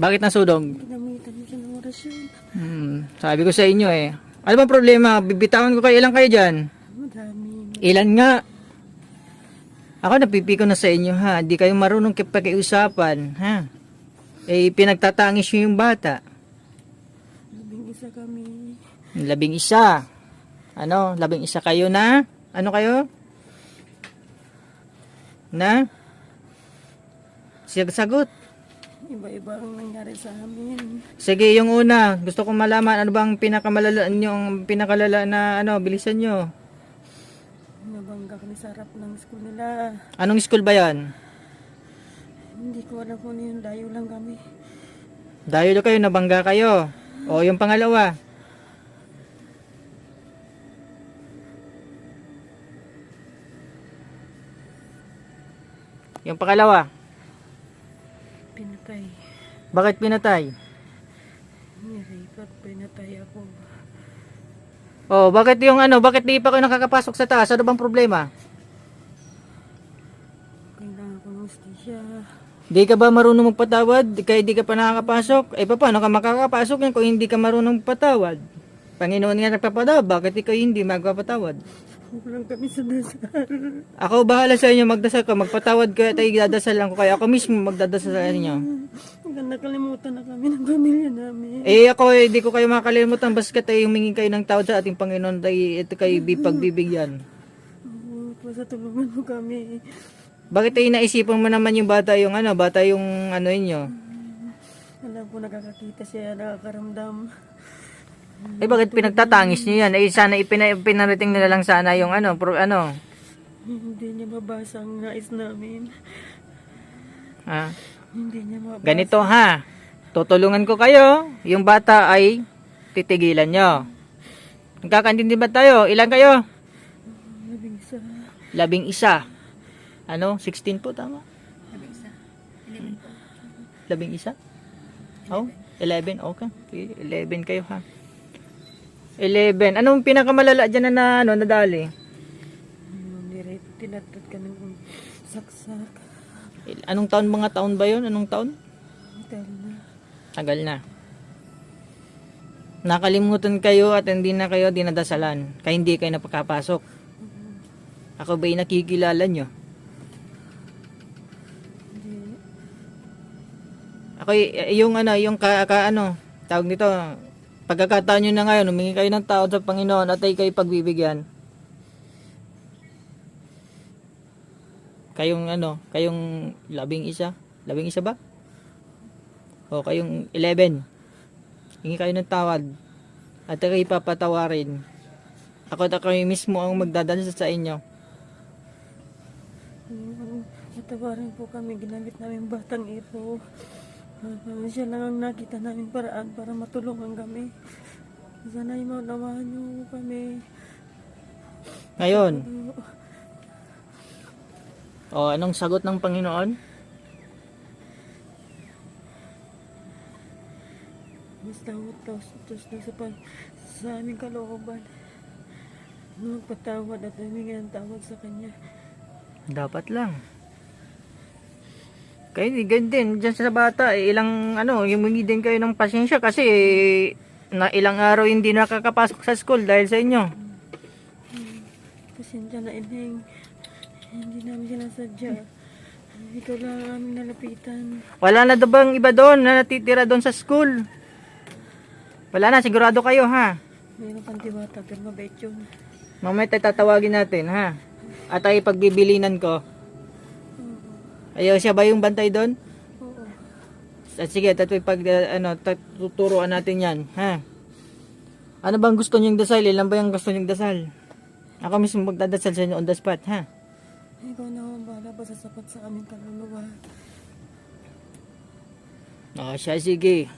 Bakit nasudog? Ginamitan mo siya ng orasyon. Hmm, sabi ko sa inyo eh. Ano bang problema? Bibitawan ko kayo ilang kayo dyan? Madami. Ilan nga? Ako napipiko na sa inyo ha. Di kayo marunong pakiusapan ha. Eh, pinagtatangis nyo yung bata. Labing isa kami. Labing isa. Ano? Labing isa kayo na? Ano kayo? Na? Sige, sagot. Iba-iba ang nangyari sa amin. Sige, yung una. Gusto kong malaman ano bang pinakamalala yung pinakalala na ano, bilisan nyo. Nabangga kami sa harap ng school nila. Anong school ba yan? Hindi ko alam kung ano yun. Dayo lang kami. Dahil kayo, nabangga kayo. O, yung pangalawa. Yung pangalawa. Pinatay. Bakit pinatay? Niripat. Pinatay ako. Oh, bakit yung ano, bakit di pa kayo nakakapasok sa taas? Ano bang problema? Kailangan ko ng hostisya. Di ka ba marunong magpatawad? Kaya di ka pa nakakapasok? Eh, paano ka makakapasok yan kung hindi ka marunong magpatawad? Panginoon nga nagpapatawad, bakit ikaw hindi magpapatawad? Kulang kami sa dasal. Ako bahala sa inyo, magdasal ka, magpatawad ka, tayo dadasal lang ko kayo. Ako mismo magdadasal sa inyo. Hanggang nakalimutan na kami ng pamilya namin. Eh ako, eh, di ko kayo makakalimutan, basta tayo humingi kayo ng tawad sa ating Panginoon, tayo, ito kayo bi- pagbibigyan. Oo, basta tulungan mo kami. Bakit tayo naisipan mo naman yung bata yung ano, bata yung ano inyo? Alam ko nakakakita siya, nakakaramdam. Eh bakit pinagtatangis niyo yan? Eh sana ipina, pinarating nila lang sana yung ano, pro, ano, Hindi niya mabasa ang nais namin. ha? Hindi niya mabasa. Ganito ha, tutulungan ko kayo, yung bata ay titigilan nyo. Nagkakaintindi ba tayo? Ilan kayo? Labing isa. Labing isa. Ano? 16 po, tama? Labing isa. Labing isa? Oh, 11, okay. Okay, 11 kayo ha. 11. Anong pinakamalala dyan na, na ano, nadali? Nire, tinatat ka ng saksak. Anong taon, mga taon ba yun? Anong taon? Hotel na. Tagal na. Nakalimutan kayo at hindi na kayo dinadasalan. Kaya hindi kayo napakapasok. Ako ba'y nakikilala nyo? Ako y- yung ano, yung ka, ka ano, tawag nito, pagkakataon nyo na ngayon, humingi kayo ng tawad sa Panginoon at ay kayo pagbibigyan. Kayong ano, kayong labing isa, labing isa ba? O kayong 11. Hingi kayo ng tawad at ay kayo papatawarin. Ako at ako mismo ang magdadala sa inyo. Ayun, Natawarin po kami, ginamit namin batang ito. Ah, siya lang ang nakita namin paraan para matulungan kami. Sana ay maunawaan niyo kami. Ngayon, o anong sagot ng Panginoon? Basta utos, utos na sa, pag, sa aming kalooban. Magpatawad at humingi ng tawad sa Kanya. Dapat lang. Kayo hindi ganun din dyan sa bata, eh, ilang ano, humingi din kayo ng pasensya kasi eh, na ilang araw hindi nakakapasok sa school dahil sa inyo. Pasensya na ineng. Hindi namin sinasadya. Ikaw lang ang aming nalapitan. Wala na daw bang iba doon na natitira doon sa school? Wala na, sigurado kayo ha. Mayroon pang diwata pero mabait yun. Mamaya tayo tatawagin natin ha. At ay pagbibilinan ko. Ayaw siya ba yung bantay doon? Oo. At sige, tatoy pag uh, ano, tuturuan natin 'yan, ha. Ano bang gusto niyong dasal? Ilan ba yung gusto niyong dasal? Ako mismo magdadasal sa inyo on the spot, ha. Ikaw na ang bahala ba sasapat sa aming kaluluwa. Oh, siya sige.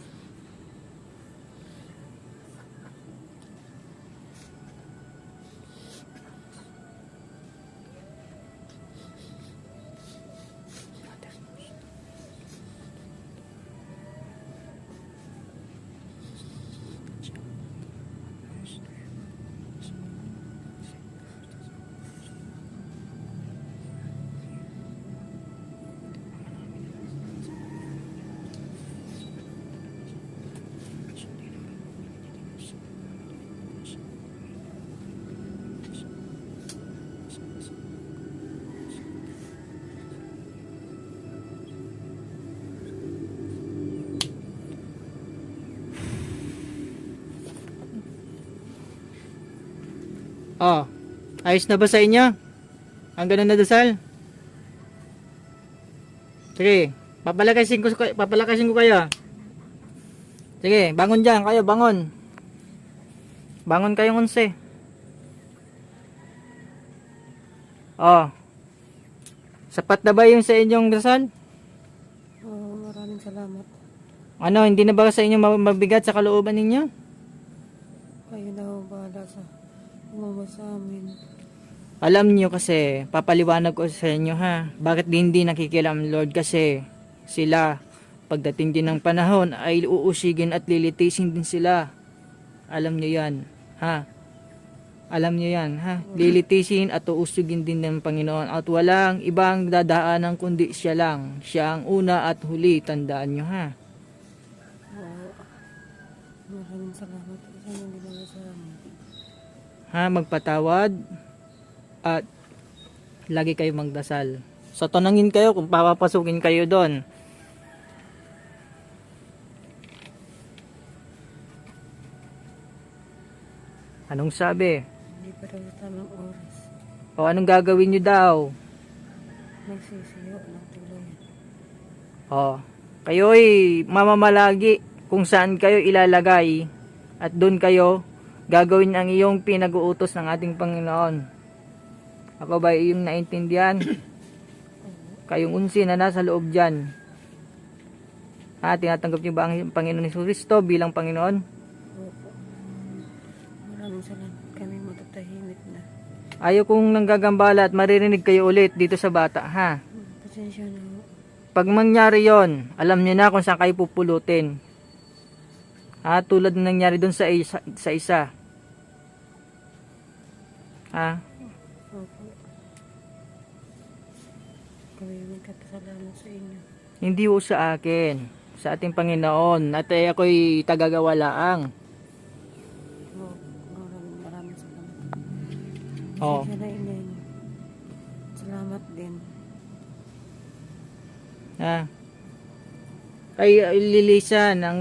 Oh, ayos na ba sa inyo? Ang ganun na dasal? Sige, papalakasin ko, papalakasin ko kayo. Sige, bangon dyan kayo, bangon. Bangon kayong unse. Oh. Sapat na ba yung sa inyong dasal? Oo, maraming salamat. Ano, hindi na ba sa inyo ma- mabigat sa kalooban ninyo? Kayo na ho bahala sa umama sa amin. Alam nyo kasi, papaliwanag ko sa inyo ha, bakit di hindi nakikilam Lord kasi sila, pagdating din ng panahon ay uusigin at lilitisin din sila. Alam nyo yan, ha? Alam nyo yan, ha? Lilitisin at uusugin din ng Panginoon at walang ibang dadaanan kundi siya lang. Siya ang una at huli, tandaan nyo ha. Oo. Maraming salamat sa inyong ginawa sa amin. Ha, magpatawad at lagi kayo magdasal. So, tanangin kayo kung papapasukin kayo doon. Anong sabi? Hindi pa sa tamang oras. O anong gagawin nyo daw? Nagsisiyo ng tuloy. O, kayo'y mamamalagi kung saan kayo ilalagay at doon kayo gagawin ang iyong pinag-uutos ng ating Panginoon. Ako ba iyong naintindihan? Kayong unsi na nasa loob dyan. Ha, tinatanggap niyo ba ang Panginoon ni Kristo bilang Panginoon? Opo. Maraming salamat. Kami matatahimik na. Ayaw kong nanggagambala at maririnig kayo ulit dito sa bata, ha? Pasensya na. Pag mangyari yon, alam niyo na kung saan kayo pupulutin. Ha, tulad ng nangyari doon sa isa, sa isa. Ha? Opo. Kami magkapasalamat sa inyo. Hindi ho sa akin, sa ating Panginoon. At eh, ako'y tagagawa laang. Oo. Maraming maraming salamat. Oo. Salamat din. Ha? Kay lilisan ang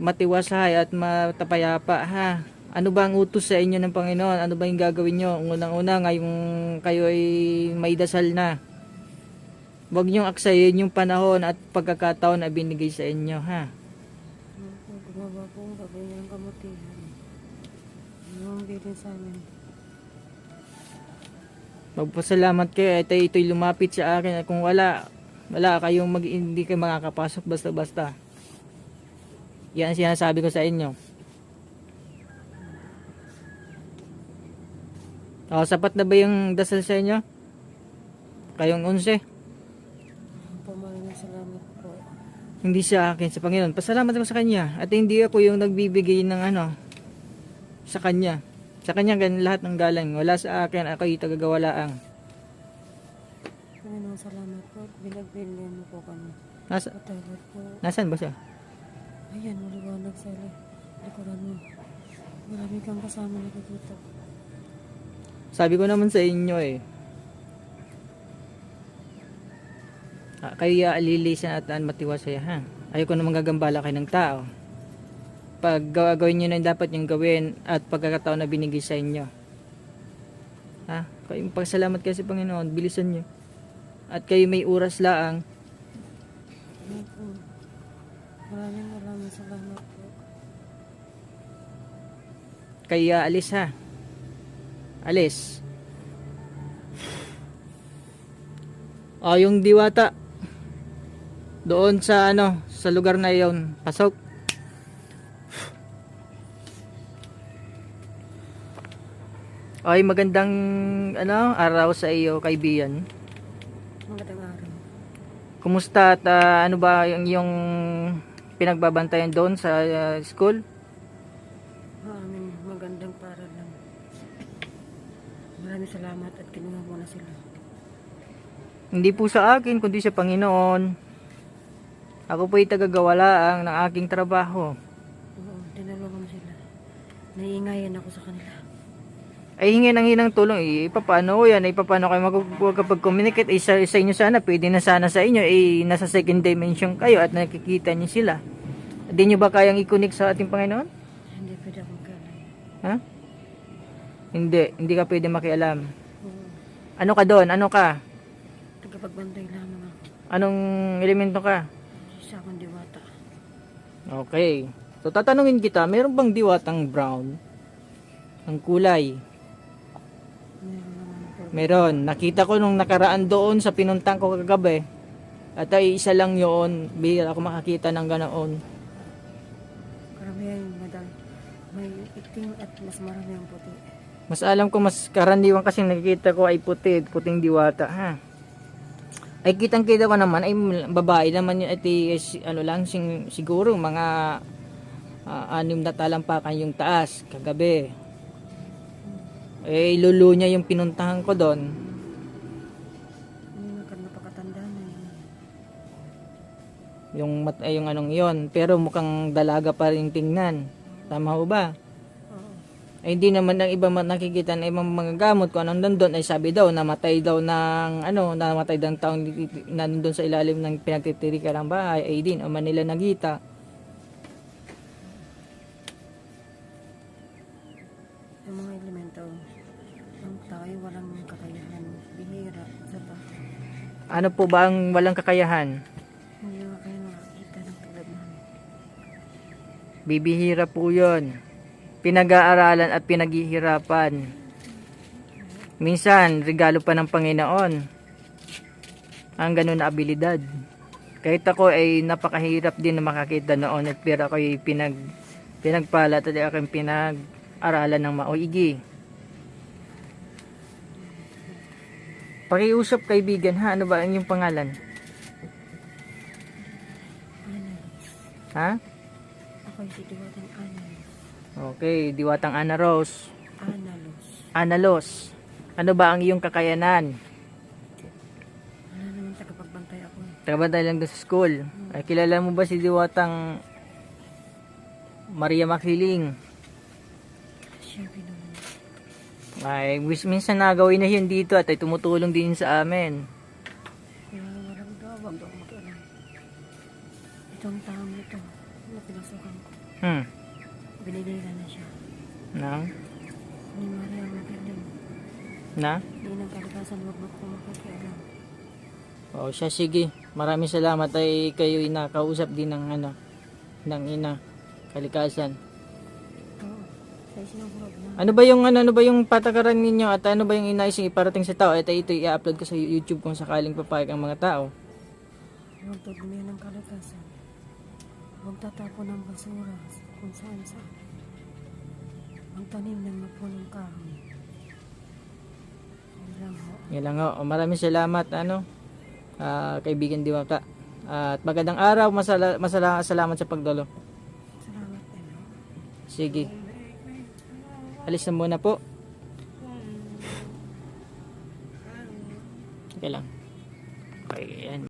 matiwasay at matapayapa, ha? Ano ba ang utos sa inyo ng Panginoon? Ano ba yung gagawin nyo? Unang-una, ngayong kayo ay may dasal na. Huwag niyong aksayin yung panahon at pagkakataon na binigay sa inyo, ha? Gumawa po ang gagawin ng kamutihan. Yung bilin sa amin. Magpasalamat kayo. Ito, ito'y lumapit sa akin. At kung wala, wala kayong mag, hindi kayo makakapasok basta-basta. Yan ang sinasabi ko sa inyo. O, sapat na ba yung dasal sa inyo? Kayong unse? Salamat po. Hindi sa akin, sa Panginoon. Pasalamat ako sa Kanya. At hindi ako yung nagbibigay ng ano, sa Kanya. Sa Kanya gan lahat ng galang. Wala sa akin, ako yung tagagawalaang. Panginoon, salamat po. Binagbilihan mo po kami. Nasa, Patawad po. nasaan ba siya? Ayan, maliwanag sa li- likuran mo. Marami kang kasama nakikita. Sabi ko naman sa inyo eh. Ah, kayo alilisan at aan matiwasay ha. Ayoko naman gagambala kayo ng tao. Pag gagawin nyo na yung dapat yung gawin at pagkakataon na binigay sa inyo. Ha? Kayo pagsalamat kayo sa Panginoon, bilisan nyo. At kayo may oras laang. Maraming maraming salamat po. kayo alis ha. Alis. O, yung diwata. Doon sa ano, sa lugar na yon pasok. Ay, magandang ano, araw sa iyo, kaibigan. Magandang araw. Kumusta at ah, ano ba yung, yung pinagbabantayan doon sa ah, school? Maraming magandang paralan. Maraming salamat at kinuha mo na sila. Hindi po sa akin, kundi sa Panginoon. Ako po'y tagagawalaang ng aking trabaho. Oo, tinulungan mo sila. Naiingayan ako sa kanila. Ay hingin ang hinang tulong, eh, paano ko yan, eh, paano kayo magkapag-communicate, eh, sa, sa inyo sana, pwede na sana sa inyo, eh, nasa second dimension kayo at nakikita niyo sila. Hindi nyo ba kayang i-connect sa ating Panginoon? Hindi pwede akong. Ha? Hindi, hindi ka pwede makialam. Oo. Ano ka doon? Ano ka? Tagapagbantay lamang ako. Anong elemento ka? Isa akong diwata. Okay. So tatanungin kita, meron bang diwatang brown? Ang kulay? Meron. Nakita ko nung nakaraan doon sa pinuntang ko kagabi. At ay isa lang yun. Bihira ako makakita ng ganoon. Karamihan madal. May itim at mas marami ang puti. Mas alam ko mas karaniwan kasi nakikita ko ay puti, puting diwata ha. Ay kitang kita ko naman ay babae naman yun at eh, ano lang sing, siguro mga ah, anim na talampakan yung taas kagabi. Eh lulu niya yung pinuntahan ko doon. Yung mat ay yung anong yon, pero mukhang dalaga pa rin tingnan. Tama ho ba? Ay hindi naman ng iba man nakikita ng ibang mga gamot kung anong nandun ay sabi daw namatay daw ng ano namatay daw ng taong nandun sa ilalim ng pinagtitirikan ng bahay ay din o Manila nagita Yung mga elemento, ang ay walang kakayahan. Bihira pa. ano po ba ang walang kakayahan Hindi nga kayo makakita ng tulad namin. bibihira po yon pinag-aaralan at pinaghihirapan minsan regalo pa ng Panginoon ang ganun na abilidad kahit ako ay napakahirap din na makakita noon at pero ako ay pinag pinagpala at aking pinag-aralan ng maoigi Pakiusap kaibigan ha, ano ba ang iyong pangalan? Ha? Ako si Diwatang Analos. Okay, Diwatang Ana Rose. Analos. Analos. Ano ba ang iyong kakayanan? Ano naman tagapagbantay ako eh. Trabaho lang doon sa school. Ay, kilala mo ba si Diwatang Maria Makiling? Ay, minsan nagawin na yun dito at ay tumutulong din sa amin. Itong taong ito, na pinasukan ko, Hmm. binililan na siya. Na? Ni Maria Magaling. Na? Di nang kalikasan, wag mo ko makikialam. O siya, sige. Maraming salamat ay kayo nakausap din ng ano, ng ina. Kalikasan. Ano ba yung ano, ano ba yung patakaran ninyo at ano ba yung inaising iparating sa tao? Ito ito i-upload ko sa YouTube kung sakaling papayag ang mga tao. Huwag tugunin ng kalikasan. Huwag tatapon ng basura kung saan saan. Magtanim ng mapunong kahoy. Yun lang ho. Yan lang ho. O, Maraming salamat ano. ah, kaibigan Diwata. At magandang araw. Masala, masala, salamat sa pagdalo. Salamat din ho. Sige. Alis na muna po. Okay lang. Okay, yan.